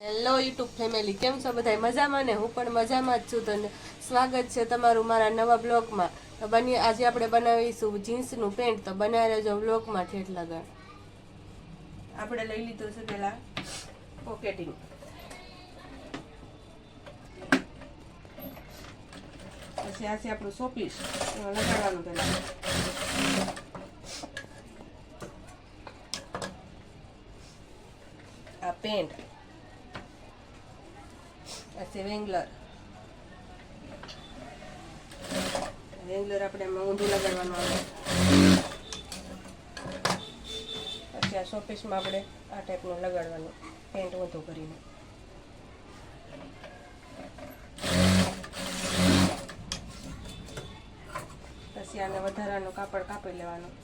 Hello YouTube family કેમ છો બધા મજામાં ને? હું પણ મજામાં જ છું. તો સ્વાગત છે તમારું મારા નવા બ્લોગમાં. તો બની, આજે આપણે બનાવીશું જીન્સનું પેન્ટ. તો બનાવી લેજો બ્લોગમાં ઠેઠ લગન. આપણે લઈ લીધું છે પેલા પોકેટિંગ પછી આ છે આપણું સોપીસ લગાડવાનું પેલા. આ પેન્ટ. આ છે વેંગલર. વેંગલર આપણે એમાં ઊંધું લગાડવાનું આવે. પછી આ શોપીસમાં આપણે આ ટાઈપનું લગાડવાનું, પેન્ટ ઊંધું કરીને. પછી આને વધારાનું કાપડ કાપી લેવાનું.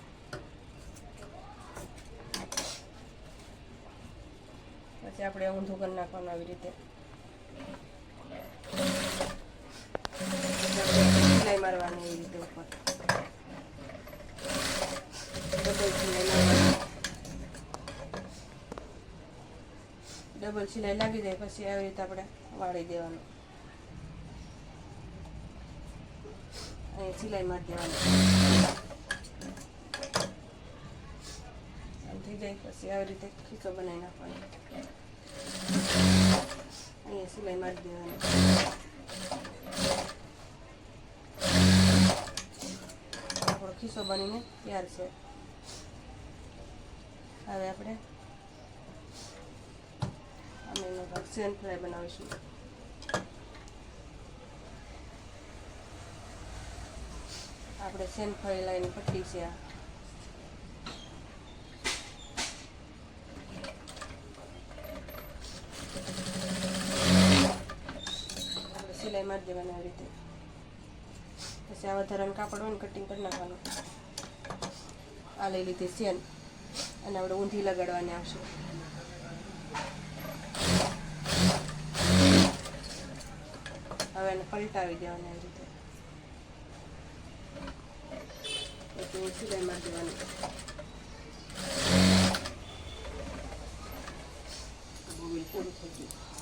પછી આપણે ઊંધું કરી નાખવાનું આવી રીતે સિલાઈ મારવાની એવી રીતે ઉપર ડબલ સિલાઈ મારવાની ડબલ લાગી જાય પછી આવી રીતે આપણે વાળી દેવાનું. અહીંયા સિલાઈ મારી દેવાની. થઈ જાય પછી આવી રીતે ખીચો બનાવી નાખવાનો. અહીંયા સિલાઈ મારી દેવાની. આપણો બનીને તૈયાર છે. હવે આપણે અમે એનો ભાગ સેન ફ્રાય બનાવીશું. આપણે સેન ફ્રાય લાવીને પટ્ટી છે આ. સિલાઈ મારી દેવાની આવી રીતે. પછી આ વધારાનું કાપડ હોય ને કટિંગ કરી નાખવાનું. આ લઈ લીધી સેન અને આપણે ઊંધી લગાડવાની આવશે. હવે એને પલટાવી દેવાની આવી રીતે. પછી સિલાઈ મારી દેવાની. પૂરું થઈ ગયું.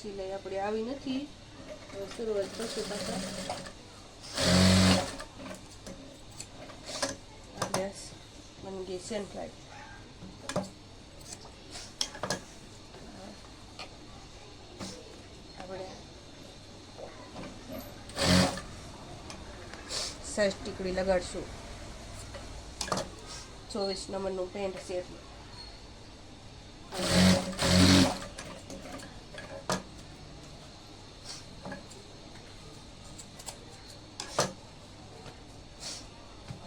સિલાઈ આપણી આવી નથી. શરૂઆત કરશું પાછા. બની ગઈ સેન આપણે સાઈઝ ટીકડી લગાડશું. ચોવીસ નંબરનું પેન્ટ છે એટલે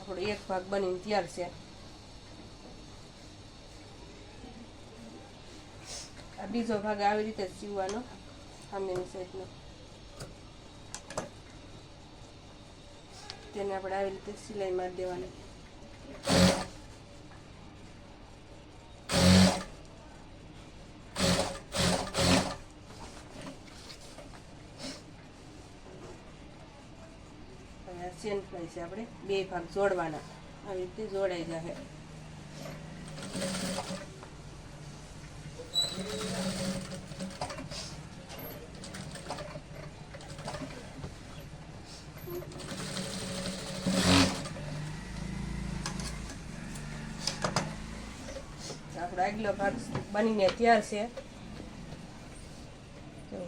આપણો એક ભાગ બનીને તૈયાર છે. આ બીજો ભાગ આવી રીતે સીવવાનો સામેની સાઈડનો. તેને આપણે આવી રીતે સિલાઈ મારી દેવાની. હવે સેન ફ્રાય છે આપણે બે ભાગ જોડવાના. આવી રીતે જોડાઈ જશે આપણો આગલો ભાગ બનીને તૈયાર છે જો.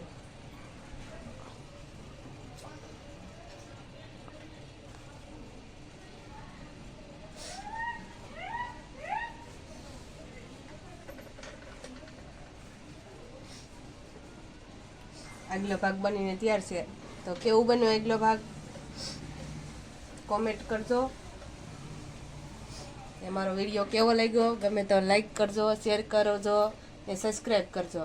આગલો ભાગ બનીને તૈયાર છે. તો કેવું બન્યો આગલો ભાગ? કોમેન્ટ કરજો. એ મારો વીડિયો કેવો લાગ્યો? ગમે તો લાઈક કરજો શેર કરજો ને સબસ્ક્રાઈબ કરજો.